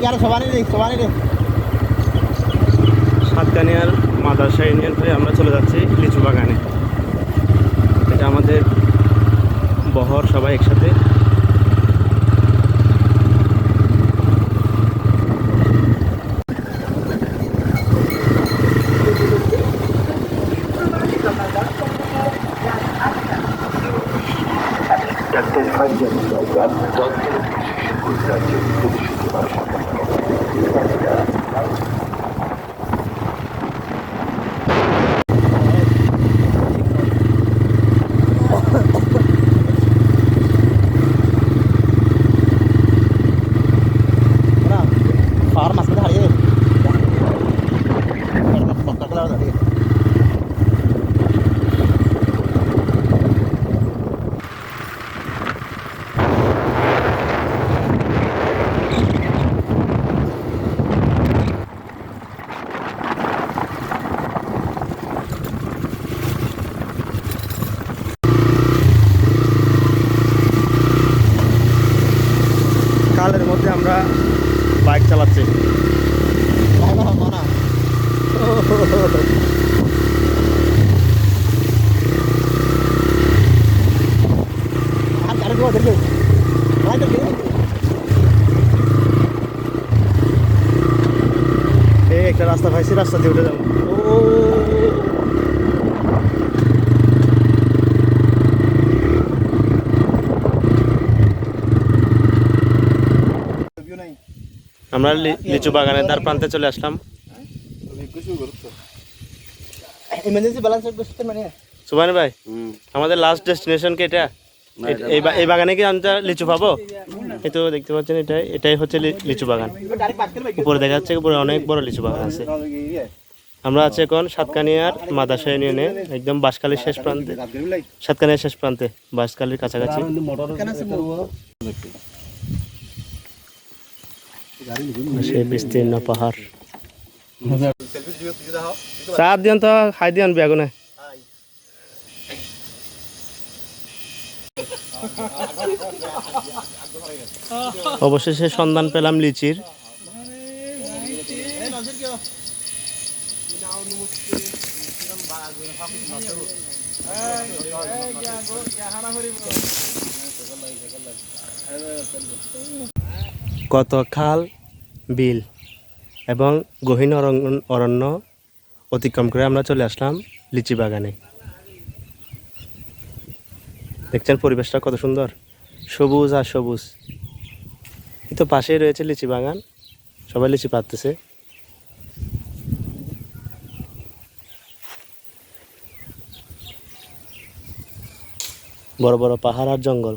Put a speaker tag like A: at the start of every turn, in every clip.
A: সবারই রে রে
B: সাতকানিয়ার মাদ্রাসা ইউনিয়ন হয়ে আমরা চলে যাচ্ছি লিচু বাগানে এটা আমাদের বহর সবাই একসাথে
A: ওরা পাহাড় মাঝখানে হারিয়ে পক্কা দাঁড়িয়ে
B: কালের মধ্যে আমরা বাইক চালাচ্ছি
A: মানা মানা আর গাড়ি গো দেখো ভাই দেখো
B: এই একটা রাস্তা পাইছি রাস্তা দিয়ে উঠে যাব ও
A: ভিউ নাই
B: আমরা লিচু বাগানের দ্বার প্রান্তে চলে আসলাম।
A: মানে?
B: সুবান ভাই আমাদের লাস্ট ডেস্টিনেশন কি এটা? এই বাগানে কি আমরা লিচু পাবো? এই তো দেখতে পাচ্ছেন এটাই এটাই হচ্ছে লি- লিচু বাগান। উপরে দেখা যাচ্ছে উপরে অনেক বড় লিচু বাগান আছে। আমরা আছি এখন সাতকানিয়ার মাদাসা ইউনিয়নে একদম বাঁশখালীর শেষ প্রান্তে। সাতকানিয়ার শেষ প্রান্তে বাঁশখালীর কাছাকাছি। সেই বিস্তীর্ণ পাহাড়। চার দিন তো খাই দিন বেগুনে অবশেষে সন্ধান পেলাম লিচির। কত খাল বিল এবং গহীন অরণ্য- অতিক্রম করে আমরা চলে আসলাম লিচি বাগানে। দেখছেন পরিবেশটা কত সুন্দর? সবুজ আর সবুজ। তো পাশেই রয়েছে লিচি বাগান। সবাই লিচি পাততেছে বড় বড় পাহাড় আর জঙ্গল।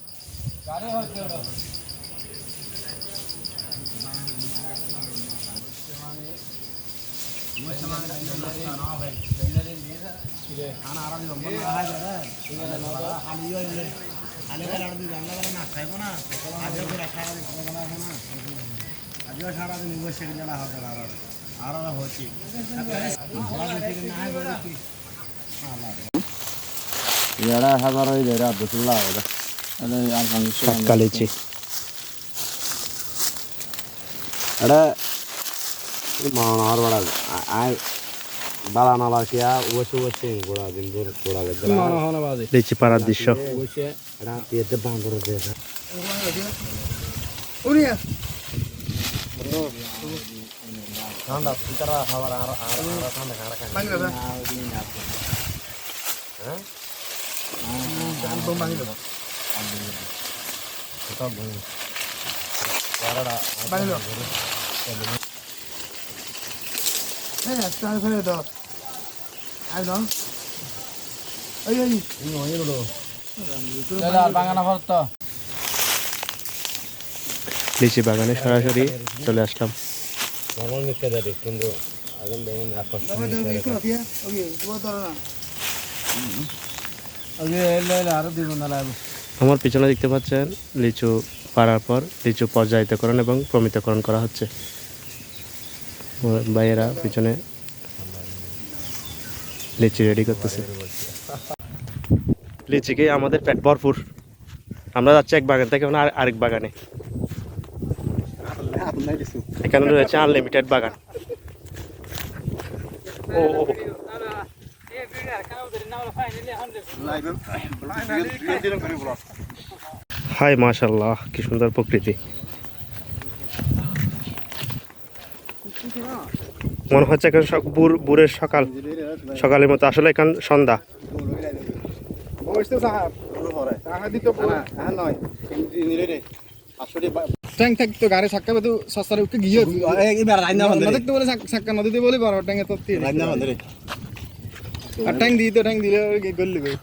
C: এরা হাজার হয়ে যায় রাত দুপুর
B: টাটকা লিচি
C: এটা মানার বড়া আয় বালা নালা কিয়া বসে বসে গোড়া দিন ধর গোড়া গেছে
B: লিচি পাড়ার দৃশ্য।
C: এটা ইয়েতে বাঁধর দেশ ঠান্ডা সুতরা খাবার আর আর আর ঠান্ডা খাড়া খায়।
A: হ্যাঁ? চাল ফেলে দাও। আই দাও এই। এই আর বাঙানা ভর তো
B: লিচি বাগানে সরাসরি চলে আসলাম।
C: নর্মাল কিন্তু আগুন দেখুন আকর্ষণ
B: আমার পিছনে দেখতে পাচ্ছেন লিচু পাড়ার পর লিচু পর্যায়িতকরণ এবং প্রমিতকরণ করা হচ্ছে। ভাইয়েরা পিছনে লিচি রেডি করতেছে। লিচিকে আমাদের পেট ভরপুর। আমরা যাচ্ছি এক বাগান থেকে আর আরেক বাগানে। এখানে রয়েছে আনলিমিটেড বাগান। ও। হাই মাশাল্লাহ কি সুন্দর প্রকৃতি। মনে হচ্ছে এখন বুর বুড়ের সকাল। সকালের মতো আসলে এখন সন্ধ্যা।
A: ট্যাঙ্ক থাকতো গাড়ি সাক্কা বেতু সস্তারে উঠে গিয়ে দেখতে বলে সাক্কা নদীতে বলে বড় ট্যাঙ্কে তো আর দিলে গল্লি গই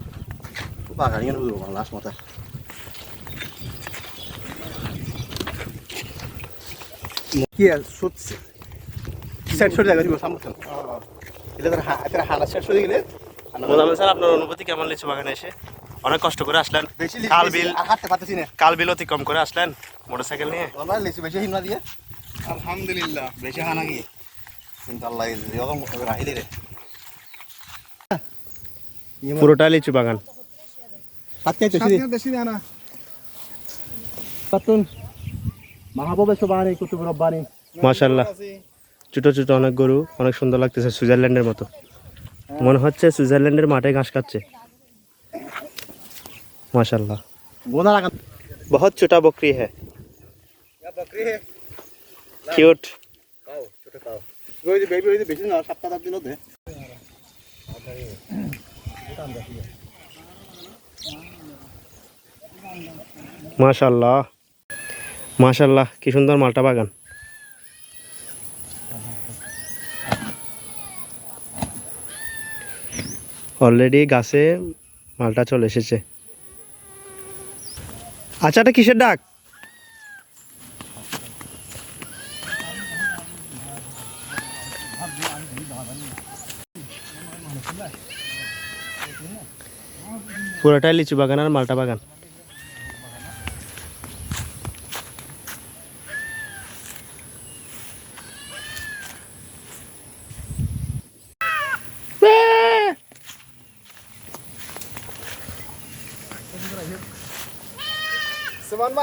C: কি সুত সেট সরে জায়গা দিব। এটা তার হানা সেট সরে গেলে
B: মোজাম্মেল স্যার আপনার অনুভূতি কেমন লিচু বাগানে এসে? অনেক কষ্ট করে আসলেন।
C: বেশি
B: কাল বিল
C: আর হাঁটতে পারতেছি না।
B: কাল বিল অতিক্রম করে আসলেন মোটরসাইকেল নিয়ে?
C: নর্মাল লিচু বেশি হিমনা দিয়ে।
A: আলহামদুলিল্লাহ
C: বেশি হানা কি কিন্তু আল্লাহ যখন রাহিলি রে
B: পুরোটা লিচু বাগান।
C: মাহবুবে সুবানি কুতুব রব্বানি
B: মাশাল্লাহ। ছোটো ছোটো অনেক গরু অনেক সুন্দর লাগতেছে সুইজারল্যান্ডের মতো। মনে হচ্ছে সুইজারল্যান্ডের মাঠে ঘাস খাচ্ছে। মাশাল্লাহ
C: বহুত ছোটা বকরি হ্যাঁ কিউট
B: মাশাল্লাহ মাশাল্লাহ কি সুন্দর মালটা বাগান। অলরেডি গাছে মালটা চলে এসেছে। আচ্ছা এটা কিসের ডাক? পুরোটাই লিচু বাগান আর মালটা বাগান।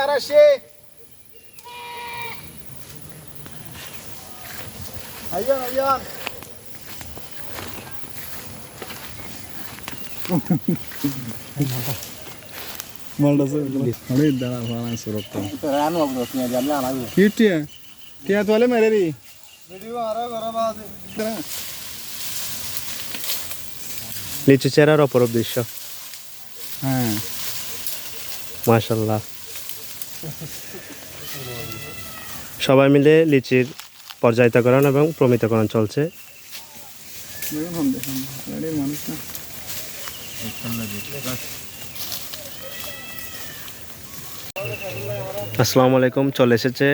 A: সুমন মহারাষ্ট্রে আইয়ান আইয়ান। মালটা সে অনেক দাঁড়া ভাড়া সুরক্ষা
C: রানু বাবু দশ মিনিট আমি আনাবো।
A: কি টিয়া? টিয়া তোলে মেরে রি। ভিডিও আরও ঘর বাজে
B: লিচু চেরার অপরূপ দৃশ্য।
A: হ্যাঁ।
B: মাশাল্লাহ। সবাই মিলে লিচির পর্যায়িতকরণ এবং প্রমিতকরণ চলছে। আসসালামু আলাইকুম চলে এসেছে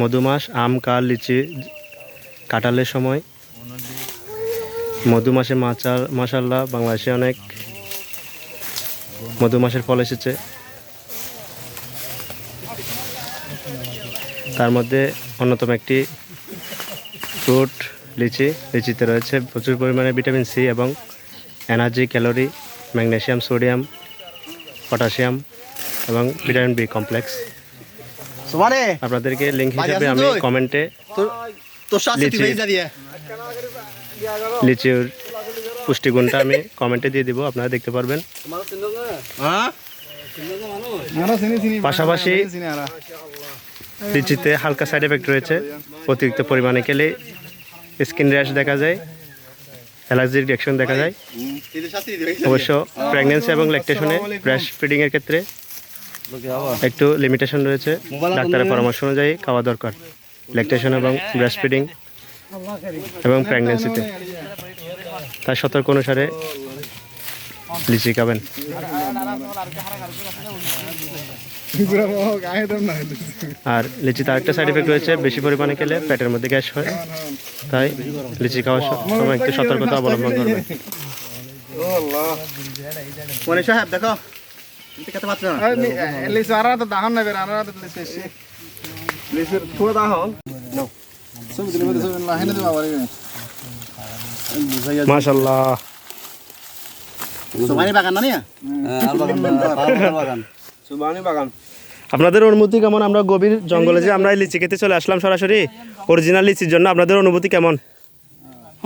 B: মধুমাস আম, কাল, লিচি কাঁঠালের সময়। মধুমাসে মাচার মাসাল্লাহ বাংলাদেশে অনেক মধুমাসের ফল এসেছে। তার মধ্যে অন্যতম একটি ফ্রুট লিচি লিচিতে রয়েছে প্রচুর পরিমাণে ভিটামিন সি এবং energy calorie magnesium sodium potassium এবং ভিটামিন বি কমপ্লেক্স। আপনাদেরকে লিঙ্ক হিসেবে আমি কমেন্টে লিচির পুষ্টিগুণটা আমি কমেন্টে দিয়ে দিব আপনারা দেখতে পারবেন।
C: হ্যাঁ?
B: পাশাপাশি লিচিতে হালকা সাইড এফেক্ট রয়েছে। অতিরিক্ত পরিমাণে খেলে স্কিন র্যাশ দেখা যায় অ্যালার্জির রিয়াকশন দেখা যায়। অবশ্য প্রেগনেন্সি এবং ল্যাকটেশনে ব্রেস্ট ফিডিংয়ের ক্ষেত্রে একটু লিমিটেশন রয়েছে। ডাক্তারের পরামর্শ অনুযায়ী খাওয়া দরকার। ল্যাকটেশন এবং ব্রেস্ট ফিডিং এবং প্রেগনেন্সিতে তার সতর্ক অনুসারে লিচি খাবেন। আর লিচিতে আরেকটা সাইড এফেক্ট রয়েছে বেশি পরিমাণে খেলে পেটের মধ্যে গ্যাস হয়। তাই লিচি খাওয়ার সময় একটু সতর্কতা অবলম্বন করবে
D: মনে সাহেব দেখো।
A: বাড়ি
B: মাশাল্লাহ
D: বাগান না
C: বাগান বাগান।
B: আপনাদের অনুভূতি কেমন? আমরা গভীর জঙ্গলে যে আমরা লিচি খেতে চলে আসলাম সরাসরি অরিজিনাল লিচির জন্য আপনাদের অনুভূতি কেমন?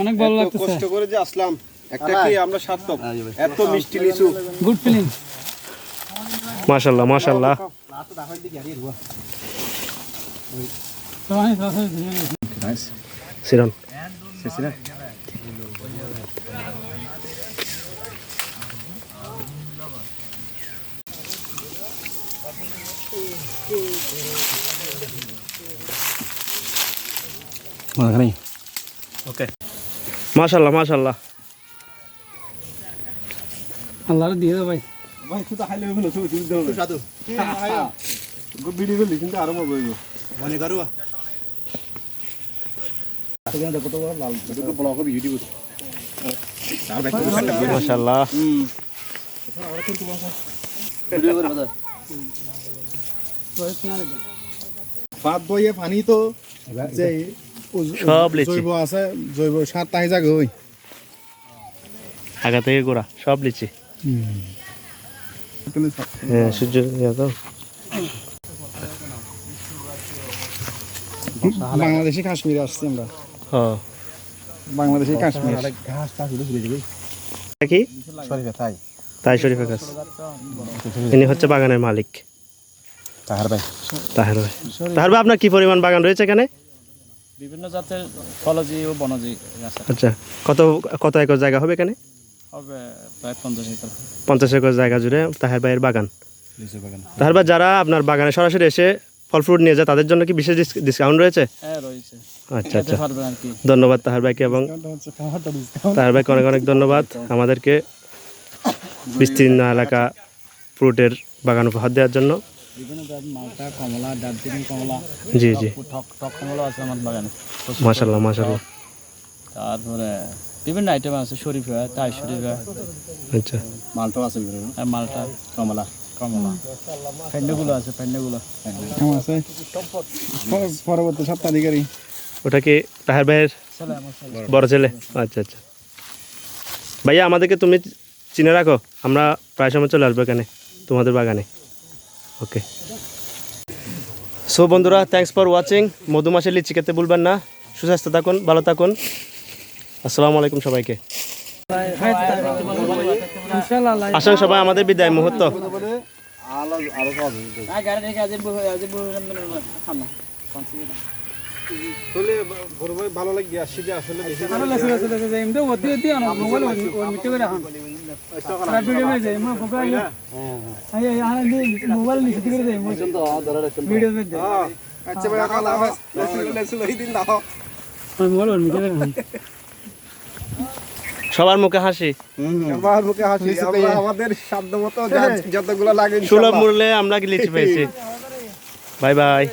A: অনেক ভালো লাগতেছে।
D: কষ্ট করে যে আসলাম একটা কি আমরা সার্থক? এত মিষ্টি লিচু।
A: গুড ফিলিং
B: মাশাল্লাহ মাশাল্লাহ। সিরন? ওকে মাশাল্লাহ মাশাল্লাহ
A: আল্লাহর দিয়ে দাও ভাই
D: ভাই শুধু হাইলে হবে না শুধু দিতে হবে সাধু ভিডিও করলি কিন্তু আরও মজা হইব মনে করো
B: মাশাল্লাহ
A: ভাত বইয়ে পানি তো যে
B: সব লিচি।
A: জৈব আছে জৈব সার তাই জাগে ওই।
B: আগা থেকে গোড়া সব লিচি। হ্যাঁ সূর্য তো।
A: বাংলাদেশি কাশ্মীর আসছি আমরা। বাংলাদেশি কাশ্মীর।
B: কি?
D: তাই।
B: তাই শরীফের কাছ ইনি হচ্ছে বাগানের মালিক।
D: তাহার ভাই।
B: তাহের ভাই। তাহের ভাই আপনার কি পরিমাণ বাগান রয়েছে এখানে?
E: বিভিন্ন জাতের ফলজি ও বনজি গাছ
B: আচ্ছা কত কত একর জায়গা হবে এখানে?
E: হবে প্রায় পঞ্চাশ একর।
B: পঞ্চাশ একর জায়গা জুড়ে তাহের ভাইয়ের বাগান।
D: বাগান।
B: তাহের ভাই যারা আপনার বাগানে সরাসরি এসে ফল ফ্রুট নিয়ে যায় তাদের জন্য কি বিশেষ ডিসকাউন্ট রয়েছে?
E: হ্যাঁ রয়েছে।
B: আচ্ছা আচ্ছা। ধন্যবাদ তাহার ভাইকে এবং তাহার ভাইকে অনেক অনেক ধন্যবাদ। আমাদেরকে বিস্তীর্ণ এলাকা ফ্রুটের বাগান উপহার দেওয়ার জন্য।
E: বিভিন্ন জাত মালটা কমলা দার্জিলিং কমলা
B: জি জি।
E: টক টক কমলা আছে আমার বাগানে। তারপরে বিভিন্ন আইটেম আছে শরীফা তাই শরীফা।
B: আচ্ছা।
D: মালটাও আছে
E: আর মালটা
D: কমলা
E: কমলা। ফেন্ডেগুলো আছে ফেন্ডেগুলো
B: ওটা কি তাহের ভাইয়ের বড় ছেলে? আচ্ছা আচ্ছা। ভাইয়া আমাদেরকে তুমি চিনে রাখো আমরা প্রায় সময় চলে আসব এখানে তোমাদের বাগানে। ওকে সো বন্ধুরা থ্যাংকস ফর ওয়াচিং মধুমাসের লিচি খেতে ভুলবেন না সুস্বাস্থ্য থাকুন ভালো থাকুন আসসালামু আলাইকুম সবাইকে আসেন সবাই আমাদের বিদায় মুহূর্ত
E: আজ খানা
D: আসলে
B: সবার মুখে হাসি।
A: আমার মুখে হাসি। আমরা আমাদের সাধ্য মতো যতগুলো লাগে
B: সুলভ মূল্যে আমরা লিচি পেয়েছি? Bye bye.